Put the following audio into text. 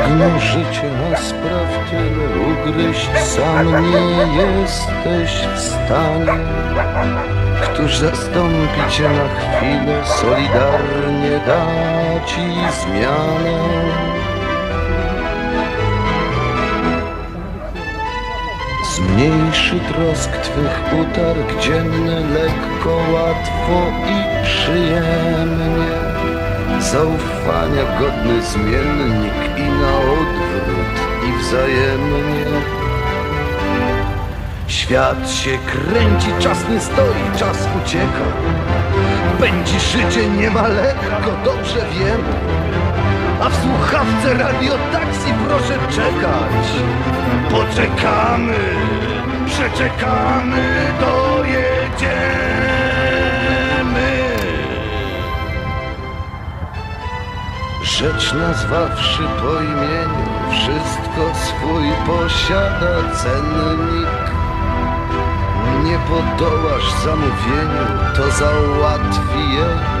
Trudne życie, a spraw ugryźć sam nie jesteś w stanie. Któż zastąpi cię na chwilę, solidarnie da ci zmianę? Zmniejszy trosk twych utarg dzienny lekko, łatwo i przyjemnie. Zaufania godny zmiennik i na odwrót i wzajemnie. Świat się kręci, czas nie stoi, czas ucieka. Będzie życie nie ma lekko, dobrze wiem. A w słuchawce radio taksi proszę czekać. Poczekamy, przeczekamy, dojedziemy. Rzecz nazwawszy po imieniu, wszystko swój posiada cennik. Nie podołasz zamówieniu, to załatwi je.